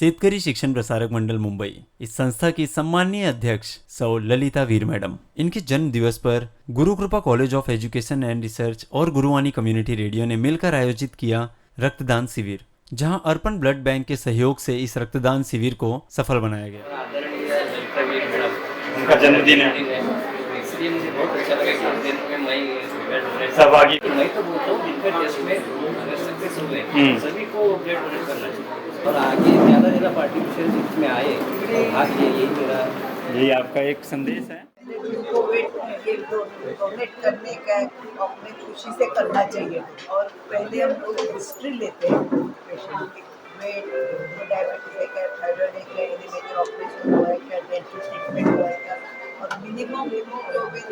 शेतकरी शिक्षण प्रसारक मंडल मुंबई। इस संस्था की सम्माननीय अध्यक्ष सौ ललिता वीर मैडम। इनके जन्म दिवस पर Guru Kripa college of education and research और गुरुवाणी कम्युनिटी रेडियो ने मिलकर आयोजित किया रक्तदान शिविर, जहाँ अर्पण ब्लड बैंक के सहयोग से इस रक्तदान शिविर को सफल बनाया गया। उनका जन्मदिन है। इसलिए मुझे बहुत अच्छा लगा कि उस दिन में मैं सहभागी मैं तो बोलता हूँ जिनका टेस्ट में अगर सक्सेस हुए। सभी को ब्लड डोनेट करना चाहिए और आगे। ज़्यादा ज़्यादा पार्टिसिपेशन इसमें आए आज ये यही मेरा यही आपका एक संदेश है। को वेट ये डोनेट करने का अपने खुशी से करना चाहिए। और पहले हम लोग हिस्ट्री लेते हैं पेशेंट की वेट डायबिटीज़ है क्या थायराइड है क्या ऑपरेशन हुआ है। क्या डेंटल ट्रीटमेंट हुआ है क्या और minimum haemoglobin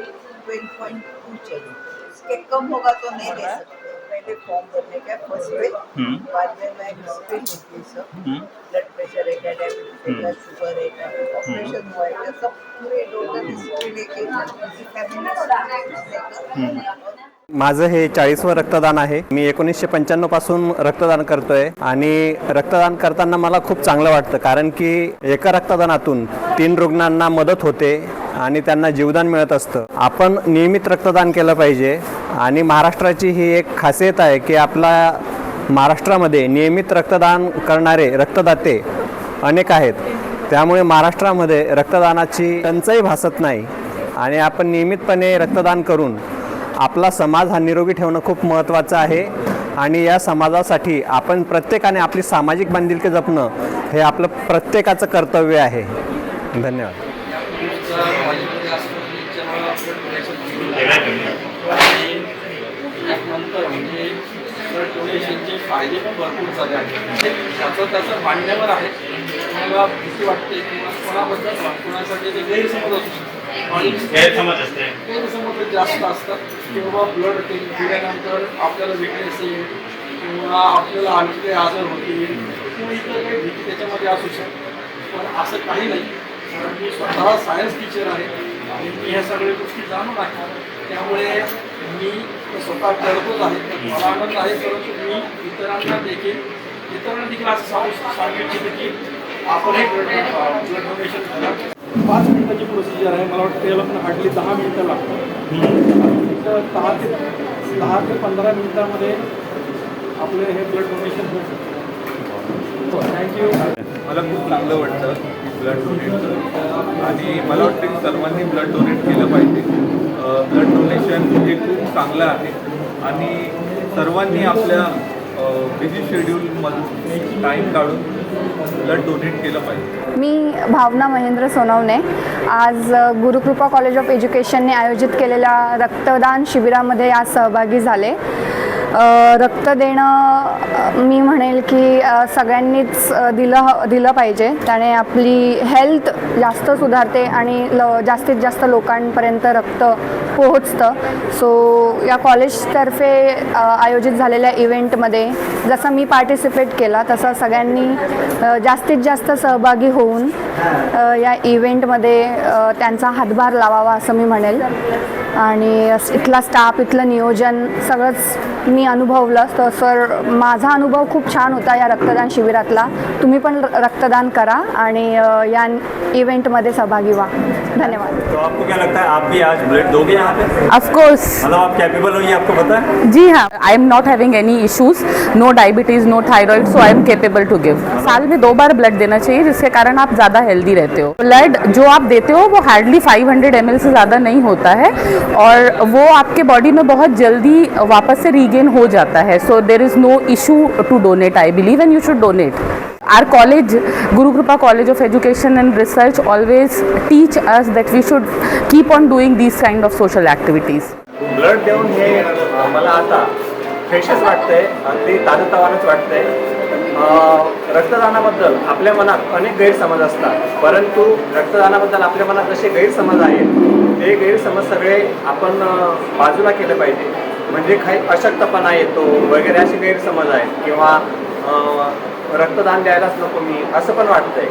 twelve point two चाहिए। इसके कम होगा तो नहीं दे सकते। पहले फॉर्म भरने का फर्स्ट पे हम्म। बाद में मैं हिस्ट्री हूँ सब। हम्म। ब्लड प्रेशर है क्या डायबिटीज है शुगर है क्या ऑपरेशन हुआ है क्या सब पूरे टोटल हिस्ट्री लेके फैमिली माझं हे चाळीसवं रक्तदान आहे. मी एकोणीसशे पंच्याण्णवपासून रक्तदान करतोय आणि रक्तदान करताना मला खूप चांगलं वाटतं कारण की एका रक्तदानातून तीन रुग्णांना मदत होते. आणि त्यांना जीवदान मिळत असतं. आपण नियमित रक्तदान केलं पाहिजे आणि महाराष्ट्राची ही एक खासियत आहे की आपला महाराष्ट्रामध्ये नियमित रक्तदान करणारे रक्तदाते अनेक आहेत. त्यामुळे महाराष्ट्रामध्ये रक्तदानाची टंचाई भासत नाही आणि आपण नियमितपणे रक्तदान करून आपला समाज हा निरोगी ठेवणं खूप महत्त्वाचं आहे आणि या समाजासाठी आपण प्रत्येकाने आपली सामाजिक बांधिलकी जपणं हे आपलं प्रत्येकाचं कर्तव्य आहे. धन्यवाद त्यानंतर म्हणजे ब्लड डोनेशनचे फायदे पण भरपूर झाले आहेत त्याचं त्याचं मांडण्यावर आहे मला भीती वाटते किंवा कोणाबद्दल कोणासाठी ते गैरसमज असू शकतो आणि गैरसमज असते. गैरसमज जास्त असतात की बाबा ब्लड दिल्यानंतर आपल्याला विकनेस येईल किंवा आपल्याला आणखी काही आजार होतील किंवा इतर काही भीती त्याच्यामध्ये असू शकते पण असं काही नाही कारण मी स्वतः सायन्स टीचर आहे आणि मी ह्या सगळ्या गोष्टी जाणून आहे त्यामुळे मी स्वतः करतोच आहे. मला आनंद आहे परंतु मी इतरांना देखील इतरांना देखील असं सांगू सांगू इच्छितो की आपणही ब्लड डोनेशन करा. पाच मिनिटाची प्रोसिजर आहे. मला वाटतं त्याला पण हार्डली दहा मिनिटं लागतात. दहा ते दहा ते पंधरा मिनिटामध्ये आपले हे ब्लड डोनेशन होऊ शकतं. थँक्यू मला खूप चांगलं वाटतं ब्लड डोनेटचं आणि मला वाटतं की सर्वांनी ब्लड डोनेट केलं पाहिजे. ब्लड डोनेशन हे खूप चांगलं आहे. आणि सर्वांनी आपल्या बिझी शेड्यूलमध्ये टाईम काढून ब्लड डोनेट केलं पाहिजे. मी भावना महेंद्र सोनवणे. आज गुरुकृपा कॉलेज ऑफ एज्युकेशनने आयोजित केलेल्या रक्तदान शिबिरामध्ये आज सहभागी झाले. रक्त देणं मी म्हणेल की सगळ्यांनीच दिलं दिलं पाहिजे. त्याने आपली हेल्थ जास्त सुधारते आणि ल जास्तीत जास्त लोकांपर्यंत रक्त पोहोचतं सो या कॉलेजतर्फे आयोजित झालेल्या इव्हेंटमध्ये जसं मी पार्टिसिपेट केला तसं सगळ्यांनी जास्तीत जास्त सहभागी होऊन या इव्हेंटमध्ये त्यांचा हातभार लावावा असं मी म्हणेल. आणि इथला स्टाफ इथलं नियोजन सगळंच मी अनुभवलं. तर सर माझा अनुभव खूप छान होता या रक्तदान शिबिरातला. तुम्ही पण र- रक्तदान करा आणि या इव्हेंटमध्ये सहभागी व्हा. धन्यवाद। तो आपको क्या लगता है आप भी आज ब्लड दोगे यहाँ पे? मतलब आप कैपेबल हो ये आपको पता है? जी हाँ I am not having any issues no diabetes no thyroid so I am capable to give साल में दो बार ब्लड देना चाहिए जिसके कारण आप ज़्यादा हेल्दी रहते हो। ब्लड जो आप देते हो वो हार्डली 500 हंड्रेड से ज़्यादा नहीं होता है और वो आपके बॉडी में बहुत जल्दी वापस से रीगेन हो जाता है। So there is no issue to donate I believe and you should donate our college Gurukripa college college of education and research always teach us that we should keep on doing these kind of social activities. Blood देऊन हे मला आता फ्रेशच वाटतंय अगदी ताजतवानच वाटतंय. रक्तदानाबद्दल आपल्या मनात अनेक गैरसमज असतात परंतु रक्तदानाबद्दल आपल्या मनात जसे गैरसमज आहेत. ते गैरसमज सगळे आपण बाजूला केलं पाहिजे. म्हणजे काही अशक्तपणा येतो वगैरे असे गैरसमज आहेत. किंवा रक्तदान द्यायलाच नको मी असं पण वाटतंय.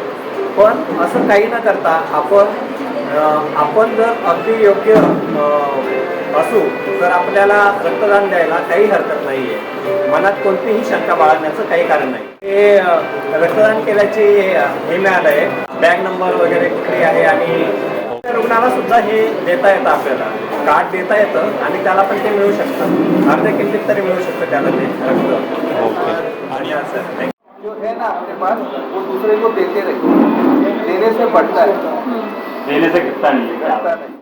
पण असं काही न करता आपण आपण जर अगदी योग्य असू तर आपल्याला रक्तदान द्यायला काही हरकत नाही आहे मनात कोणतीही शंका बाळगण्याचं काही कारण नाही. हे रक्तदान केल्याची हे मिळालं आहे बॅग नंबर वगैरे कुठली आहे आणि रुग्णाला सुद्धा हे देता येतं आपल्याला. कार्ड देता येतं आणि त्याला पण ते मिळू शकतं. अर्ध्या किमतीत तरी मिळू शकतं त्याला ते रक्त. आणि असं. जो है ना अपने पास वो दूसरे को देते रहिए देने से बढ़ता है। देने से घटता नहीं है